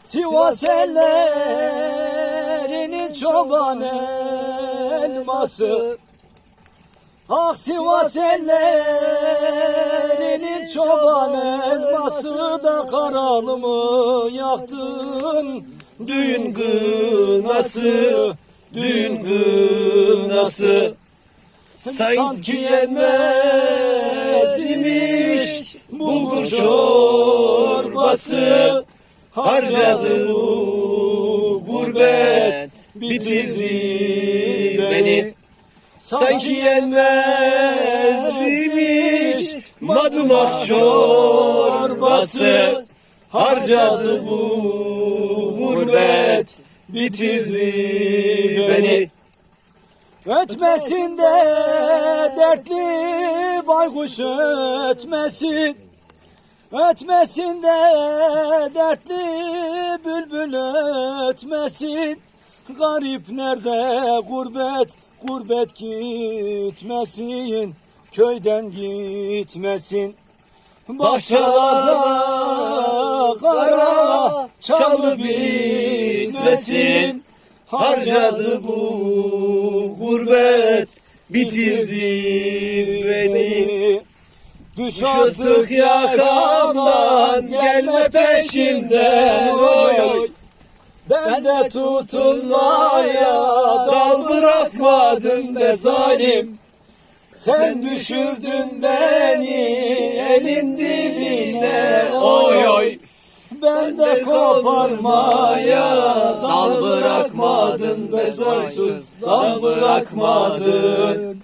Sivas ellerinin çoban elması. Ah Sivas ellerinin çoban elması da karalımı yaktın Düğün kınası, düğün kınası Sanki yenmez imiş bulgur çorbası Harcadı bu gurbet bitirdi beni. Sanki yenmez imiş madımak çorbası. Harcadı bu gurbet bitirdi beni. Ötmesin de dertli baykuş ötmesin Ötmesin de dertli bülbül ötmesin. Garip nerede gurbet gurbet gitmesin. Köyden gitmesin. Bahçelerde kara çalı bitmesin. Harcadı bu gurbet bitirdi beni Düş artık yakamdan gelme peşimden oy oy. Ben de tutunmaya dal bırakmadın be zalim. Sen düşürdün beni elin diline oy oy. Ben de koparmaya dal bırakmadın be soysuz dal bırakmadın